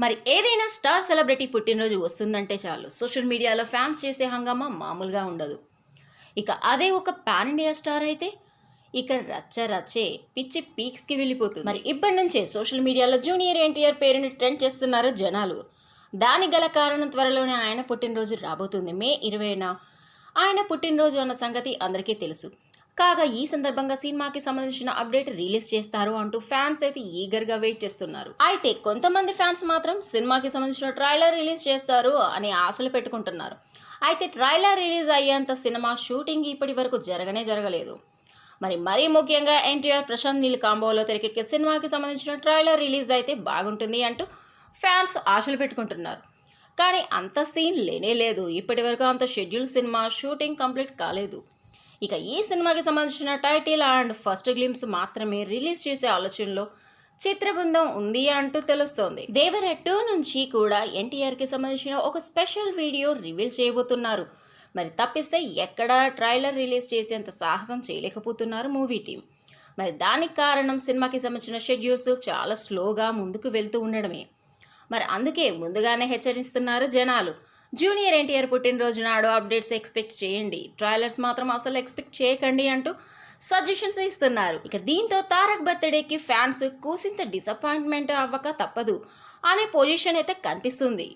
మరి ఏదైనా star celebrity పుట్టినరోజు వస్తుందంటే చాలు. సోషల్ మీడియాలో ఫ్యాన్స్ చేసే హంగామా మామూలుగా ఉండదు. ఇక అదే ఒక పాన్ ఇండియా స్టార్ అయితే ఇక రచ్చ రచ్చే పిచ్చి పీక్స్కి వెళ్ళిపోతుంది. మరి ఇప్పటి నుంచే సోషల్ మీడియాలో జూనియర్ ఎన్టీఆర్ పేరుని ట్రెండ్ చేస్తున్నారు జనాలు. దానికి గల కారణం త్వరలోనే ఆయన పుట్టినరోజు రాబోతుంది. మే ఇరవైన ఆయన పుట్టినరోజు అన్న సంగతి అందరికీ తెలుసు. కాగా ఈ సందర్భంగా సినిమాకి సంబంధించిన అప్డేట్ రిలీజ్ చేస్తారు అంటూ ఫ్యాన్స్ అయితే ఈగర్గా వెయిట్ చేస్తున్నారు. అయితే కొంతమంది ఫ్యాన్స్ మాత్రం సినిమాకి సంబంధించిన ట్రైలర్ రిలీజ్ చేస్తారు అని ఆశలు పెట్టుకుంటున్నారు. అయితే ట్రైలర్ రిలీజ్ అయ్యేంత సినిమా షూటింగ్ ఇప్పటి వరకు జరగనే జరగలేదు. మరి మరీ ముఖ్యంగా ఎన్టీఆర్ ప్రశాంత్ నీల్ కాంబోలో తెరకెక్కే సినిమాకి సంబంధించిన ట్రైలర్ రిలీజ్ అయితే బాగుంటుంది అంటూ ఫ్యాన్స్ ఆశలు పెట్టుకుంటున్నారు. కానీ అంత సీన్ లేనే లేదు. ఇప్పటి వరకు అంత షెడ్యూల్ సినిమా షూటింగ్ కంప్లీట్ కాలేదు. ఇక ఈ సినిమాకి సంబంధించిన టైటిల్ అండ్ ఫస్ట్ గ్లిమ్స్ మాత్రమే రిలీజ్ చేసే ఆలోచనలో చిత్ర బృందం ఉంది అంటూ తెలుస్తోంది. దేవర టూ నుంచి కూడా ఎన్టీఆర్కి సంబంధించిన ఒక స్పెషల్ వీడియో రివీల్ చేయబోతున్నారు. మరి తప్పిస్తే ఎక్కడ ట్రైలర్ రిలీజ్ చేసేంత సాహసం చేయలేకపోతున్నారు మూవీ టీం. మరి దానికి కారణం సినిమాకి సంబంధించిన షెడ్యూల్స్ చాలా స్లోగా ముందుకు వెళ్తూ ఉండడమే. మరి అందుకే ముందుగానే హెచ్చరిస్తున్నారు జనాలు. జూనియర్ ఎన్టీఆర్ పుట్టినరోజు నాడు అప్డేట్స్ ఎక్స్పెక్ట్ చేయండి. ట్రైలర్స్ మాత్రం అసలు ఎక్స్పెక్ట్ చేయకండి అంటూ సజెషన్స్ ఇస్తున్నారు. ఇక దీంతో తారక్ బర్త్డేకి ఫ్యాన్స్ కూసింత డిసప్పాయింట్మెంట్ అవ్వక తప్పదు అనే పొజిషన్ అయితే కనిపిస్తుంది.